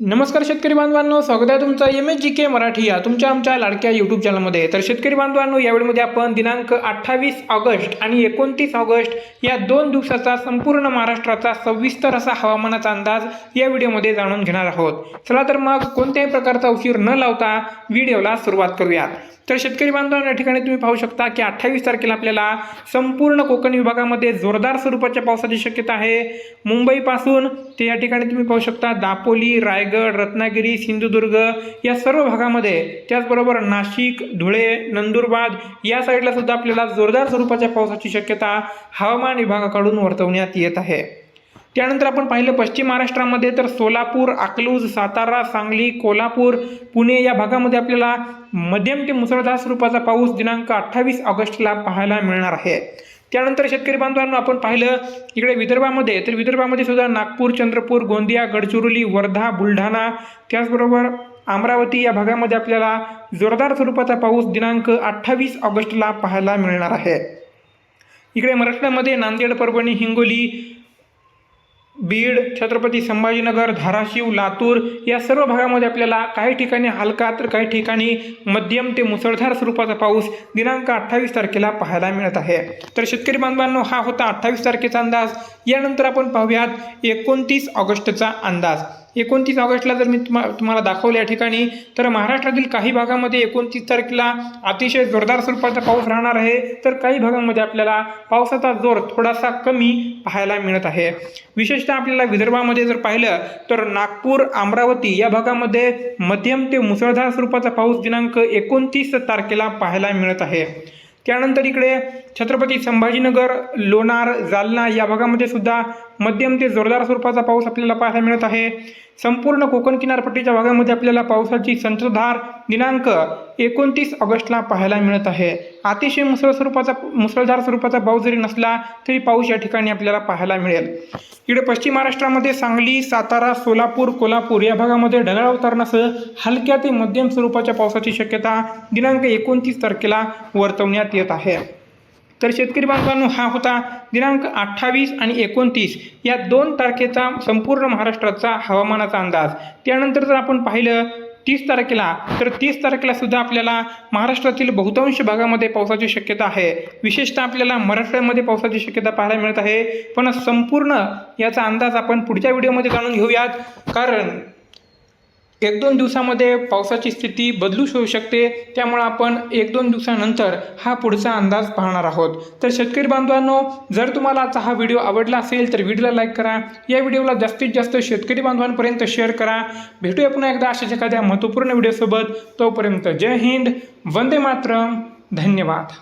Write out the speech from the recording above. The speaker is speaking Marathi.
नमस्कार शेतकरी बांधवांनो स्वागत आहे तुमचं M H G K Marathi या तुमच्या आमच्या लाडक्या यूट्यूब चॅनलमध्ये तर शेतकरी बांधवांनो या वेळेमध्ये आपण दिनांक अठ्ठावीस ऑगस्ट आणि एकोणतीस ऑगस्ट या दोन दिवसाचा संपूर्ण महाराष्ट्राचा सविस्तर असा हवामानाचा अंदाज या व्हिडिओमध्ये जाणून घेणार आहोत. चला तर मग कोणत्याही प्रकारचा उशीर न लावता व्हिडिओला सुरुवात करूयात. तर शेतकरी बांधवांना या ठिकाणी तुम्ही पाहू शकता की अठ्ठावीस तारखेला आपल्याला संपूर्ण कोकण विभागामध्ये जोरदार स्वरूपाच्या पावसाची शक्यता आहे. मुंबईपासून ते या ठिकाणी तुम्ही पाहू शकता दापोली रायगड रत्नागिरी सिंधुदुर्ग या सर्व भागामध्ये त्याचबरोबर नाशिक धुळे नंदुरबार या साईडला सुद्धा आपल्याला जोरदार स्वरूपाच्या पावसाची शक्यता हवामान विभागाकडून वर्तवण्यात येत आहे. त्यानंतर आपण पाहिलं पश्चिम महाराष्ट्रामध्ये तर सोलापूर अकलूज सातारा सांगली कोल्हापूर पुणे या भागामध्ये आपल्याला मध्यम ते मुसळधार स्वरूपाचा पाऊस दिनांक अठ्ठावीस ऑगस्टला पाहायला मिळणार आहे. त्यानंतर शेतकरी बांधवांनो आपण पाहिलं इकडे विदर्भामध्ये तर विदर्भामध्ये सुद्धा नागपूर चंद्रपूर गोंदिया गडचिरोली वर्धा बुलढाणा त्याचबरोबर अमरावती या भागामध्ये आपल्याला जोरदार स्वरूपाचा पाऊस दिनांक अठ्ठावीस ऑगस्टला पाहायला मिळणार आहे. इकडे मराठवाड्यामध्ये नांदेड परभणी हिंगोली बीड छत्रपती संभाजीनगर धाराशिव लातूर या सर्व भागामध्ये आपल्याला काही ठिकाणी हलका तर काही ठिकाणी मध्यम ते मुसळधार स्वरूपाचा पाऊस दिनांक अठ्ठावीस तारखेला पाहायला मिळत आहे. तर शेतकरी बांधवांनो हा होता अठ्ठावीस तारखेचा अंदाज. यानंतर आपण पाहूयात एकोणतीस ऑगस्टचा अंदाज. एकोणतीस ऑगस्टला जर मी तुम्हा तुम्हाला दाखवलं या ठिकाणी तर महाराष्ट्रातील काही भागामध्ये एकोणतीस तारखेला अतिशय जोरदार स्वरूपाचा पाऊस राहणार आहे. तर काही भागांमध्ये आपल्याला पावसाचा जोर थोडासा कमी पाहायला मिळत आहे. विशेषतः आपल्याला विदर्भामध्ये जर पाहिलं तर नागपूर अमरावती या भागामध्ये मध्यम ते मुसळधार स्वरूपाचा पाऊस दिनांक एकोणतीस तारखेला पाहायला मिळत आहे. त्यानंतर इकडे छत्रपती संभाजीनगर लोणार जालना या भागामध्ये सुद्धा मध्यम ते जोरदार स्वरूपाचा पाऊस आपल्याला पाहायला मिळत आहे. संपूर्ण कोकण किनारपट्टीच्या भागामध्ये आपल्याला पावसाची संततधार दिनांक एकोणतीस ऑगस्टला पाहायला मिळत आहे. अतिशय मुसळ स्वरूपाचा मुसळधार स्वरूपाचा पाऊस जरी नसला तरी पाऊस या ठिकाणी आपल्याला पाहायला मिळेल. इकडे पश्चिम महाराष्ट्रामध्ये सांगली सातारा सोलापूर कोल्हापूर या भागामध्ये ढगाळ अवतारणासह हलक्या ते मध्यम स्वरूपाच्या पावसाची शक्यता दिनांक एकोणतीस तारखेला वर्तवण्यात येत आहे. तर शेतकरी बांधवांनो हा होता दिनांक अठ्ठावीस आणि एकोणतीस. या दोन तारखेचा संपूर्ण महाराष्ट्राचा हवामानाचा अंदाज. त्यानंतर जर आपण पाहिलं तीस तारखेला तर तीस तारखेला सुद्धा आपल्याला महाराष्ट्रातील बहुतांश भागामध्ये पावसाची शक्यता आहे. विशेषतः आपल्याला मराठवाड्यामध्ये पावसाची शक्यता पाहायला मिळत आहे. पण संपूर्ण याचा अंदाज आपण पुढच्या व्हिडिओमध्ये जाणून घेऊयात. कारण एक दोन दिवसामध्ये पावसाची स्थिती बदलू होऊ शकते. त्यामुळे आपण एक दोन दिवसानंतर हा पुढचा अंदाज पाहणार आहोत. तर शेतकरी बांधवांनो जर तुम्हाला आजचा हा व्हिडिओ आवडला असेल तर व्हिडिओला लाईक करा. या व्हिडिओला जास्तीत जास्त शेतकरी बांधवांपर्यंत शेअर करा. भेटूया पुन्हा एकदा अशाच एखाद्या महत्त्वपूर्ण व्हिडिओसोबत. तोपर्यंत जय हिंद. वंदे मातरम. धन्यवाद.